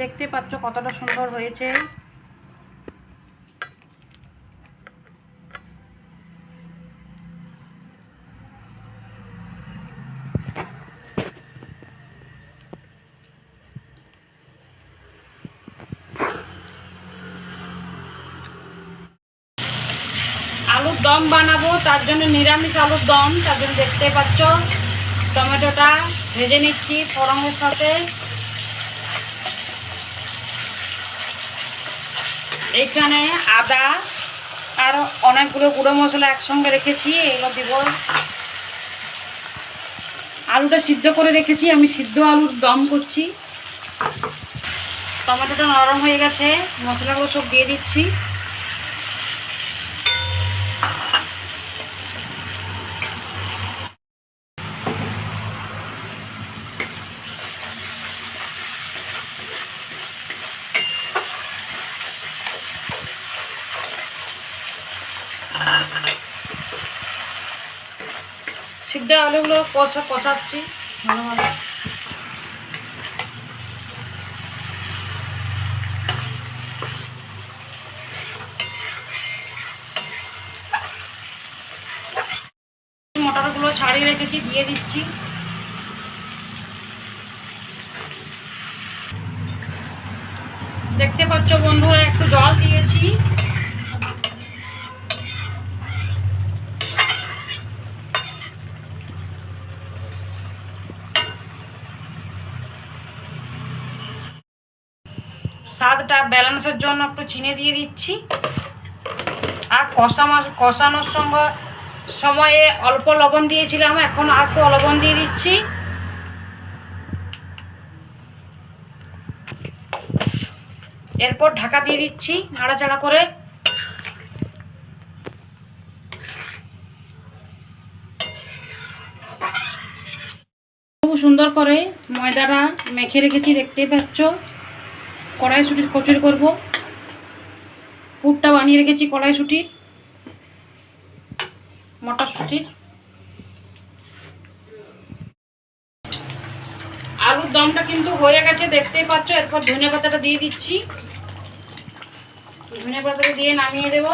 দেখতে পাচ্ছ কতটা সুন্দর হয়েছে। আলুর দম বানাবো, তার জন্য নিরামিষ আলুর দম, তার জন্য দেখতে পাচ্ছ টমেটোটা ভেজে নিচ্ছি ফোড়নের সাথে। এখানে আদা আর অনেকগুলো গুঁড়ো মশলা একসঙ্গে রেখেছি, এগুলো দিব। আলুটা সিদ্ধ করে রেখেছি, আমি সিদ্ধ আলুর দম করছি। টমেটোটা নরম হয়ে গেছে, মশলাগুলো সব দিয়ে দিচ্ছি। সিদ্ধ আলুগুলো কষা কষাচ্ছি, ভালোভাবে। মটরগুলো ছাড়িয়ে রেখেছি, দিয়ে দিচ্ছি। দেখতে পাচ্ছ বন্ধুরা, একটু জল দিয়েছি। স্বাদটা ব্যালেন্সের জন্য একটু চিনি দিয়ে দিচ্ছি। আর কষা মাছ কষানোর সঙ্গে, সময়ে অল্প লবণ দিয়েছিলাম, এখন আর একটু লবণ দিয়ে দিচ্ছি। এরপর ঢাকা দিয়ে দিচ্ছি নাড়াচাড়া করে। খুব সুন্দর করে ময়দাটা মেখে রেখেছি দেখতেই পাচ্ছ। কড়াইশুটির কচুরি করব। পুরটা বানিয়ে রেখেছি কড়াইশুটির, মটরশুটির। আলুর দমটা কিন্তু হয়ে গেছে, দেখতেই পাচ্ছ, এরপর ধনে পাতাটা দিয়ে দিচ্ছি। ধনে পাতাটা দিয়ে নামিয়ে দেব।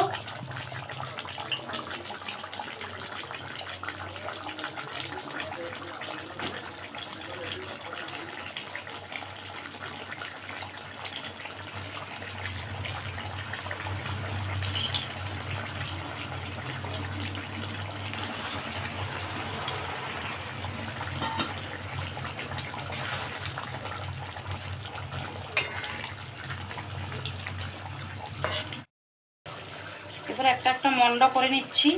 এবার একটা একটা মন্ড করে নিচ্ছি।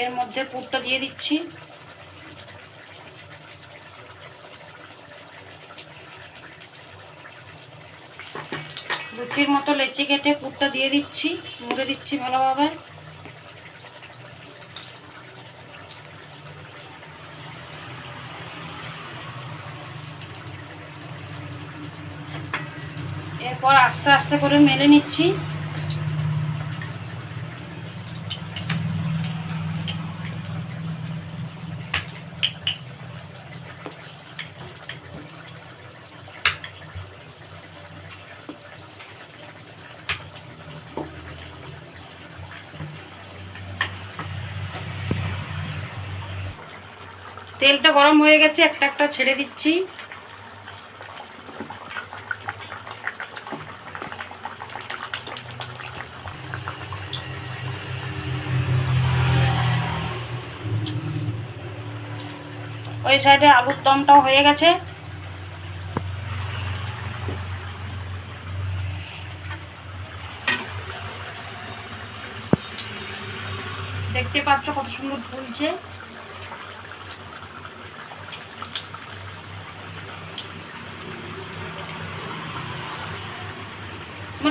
এর মধ্যে পুরটা দিয়ে দিচ্ছি। লুচির মতো লেচি কেটে পুরটা দিয়ে দিচ্ছি, মুড়ে দিচ্ছি ভালোভাবে। এরপর আস্তে আস্তে করে মেলে নিচ্ছি। তেলটা গরম হয়ে গেছে একটা একটা ছেড়ে দিচ্ছি। ওই সাইডে আলুর দমটাও হয়ে গেছে। দেখতে পাচ্ছ কত সুন্দর ফুলছে।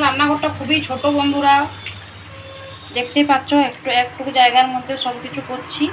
রান্নাঘরটা খুবই ছোট বন্ধুরা। দেখতেই পাচ্ছ একটু একটু জায়গার মধ্যে সব কিছু করছি।